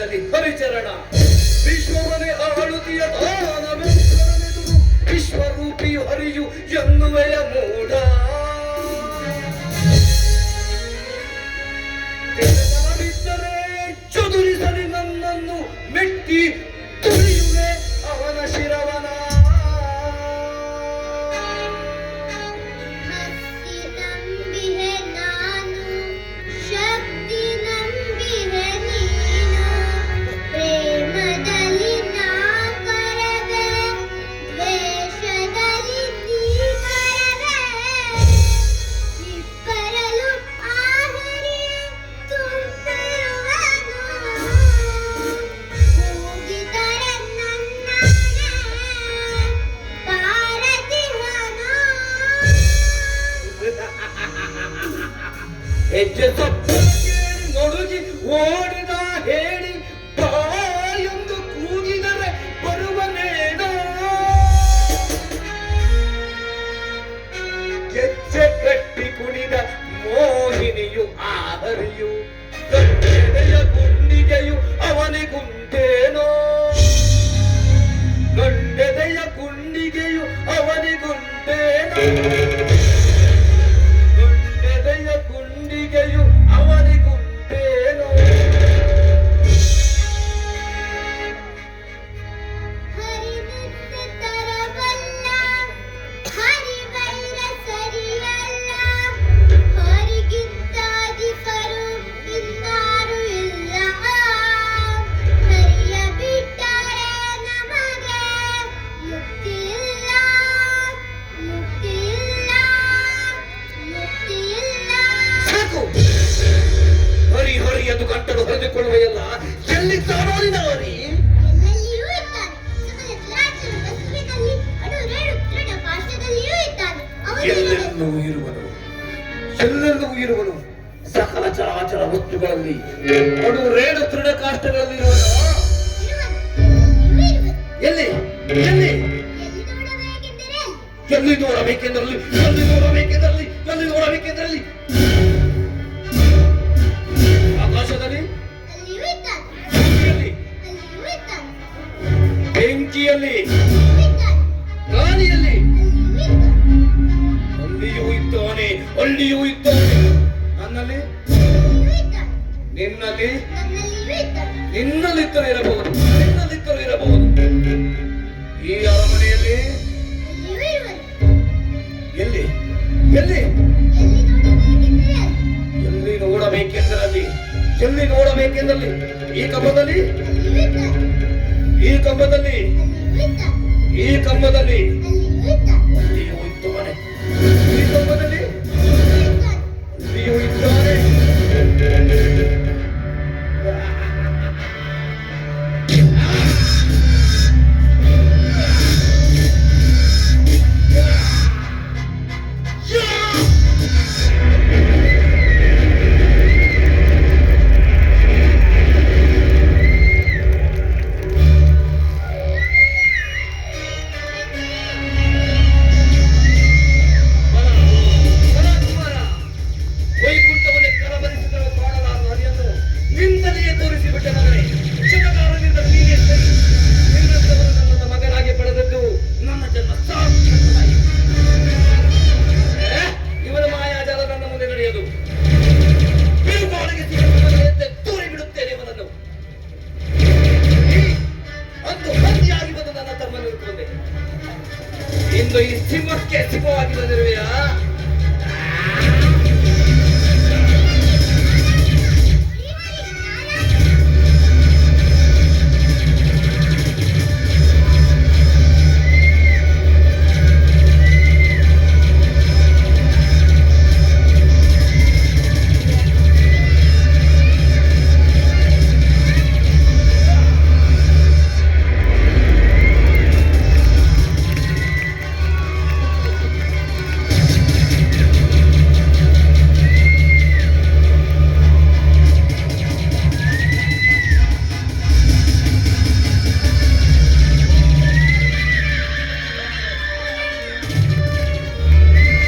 ಆಗಲಿ ಪರಿಚರಣ. ವಿಶ್ವವನೇ ಆಳುತಿಯ ದಾನವೆಂದರನೆದುರು ವಿಶ್ವರೂಪಿ ಹರಿಯು ಎನ್ನುವೆಯ ಮೂಢ ಹೆಜ್ಜೆ ತಪ್ಪು ನೊಡುಗಿ ಓಡಿದ ಹೇಳಿ ಎಂದು ಕೂಗಿದರೆ ಬರುವನೇನೋ. ಗೆಜ್ಜೆ ಕಟ್ಟಿ ಕುಣಿದ ಮೋಹಿನಿಯು ಆಹರಿಯು ಎಲ್ಲೆಲ್ಲೂ ಇರುವನು ಎಲ್ಲೆಲ್ಲೂ ಇರುವನು ಸಕಲ ಚರಾಚರ ವಸ್ತುಗಳಲ್ಲಿ. ಅದು ರೇಣು ತೃಢ ಕಾಷ್ಟಗಳಲ್ಲಿ ಎಲ್ಲಿ? ಎಲ್ಲಿ? ಎಲ್ಲಿ ನೋಡಬೇಕೆಂದರಲ್ಲಿ ಎಲ್ಲಿ ನೋಡಬೇಕೆಂದರಲ್ಲಿ ಎಲ್ಲಿ ನೋಡಬೇಕೆಂದರಲ್ಲಿ ಅಲ್ಲಿಯೂ ಇದ್ದಾನೆ ನನ್ನಲ್ಲಿ, ನಿನ್ನಲ್ಲಿ, ನಿನ್ನಲ್ಲಿದ್ದರೂ ಇರಬಹುದು ನಿನ್ನಲ್ಲಿದ್ದರೂ ಇರಬಹುದು. ಈ ಅರಮನೆಯಲ್ಲಿ ಎಲ್ಲಿ ಎಲ್ಲಿ? ಎಲ್ಲಿ ನೋಡಬೇಕೆಂದರಲ್ಲಿ, ಎಲ್ಲಿ ನೋಡಬೇಕೆಂದಲ್ಲಿ? ಈ ಕಂಬದಲ್ಲಿ? ಈ ಕಂಬದಲ್ಲಿ? ಈ ಕಂಬದಲ್ಲಿ? ಇಂದು ಈ ಸಿಂಹಕ್ಕೆ ಸಿಂಹವಾಗಿ ಬಂದಿರುವೆಯಾ?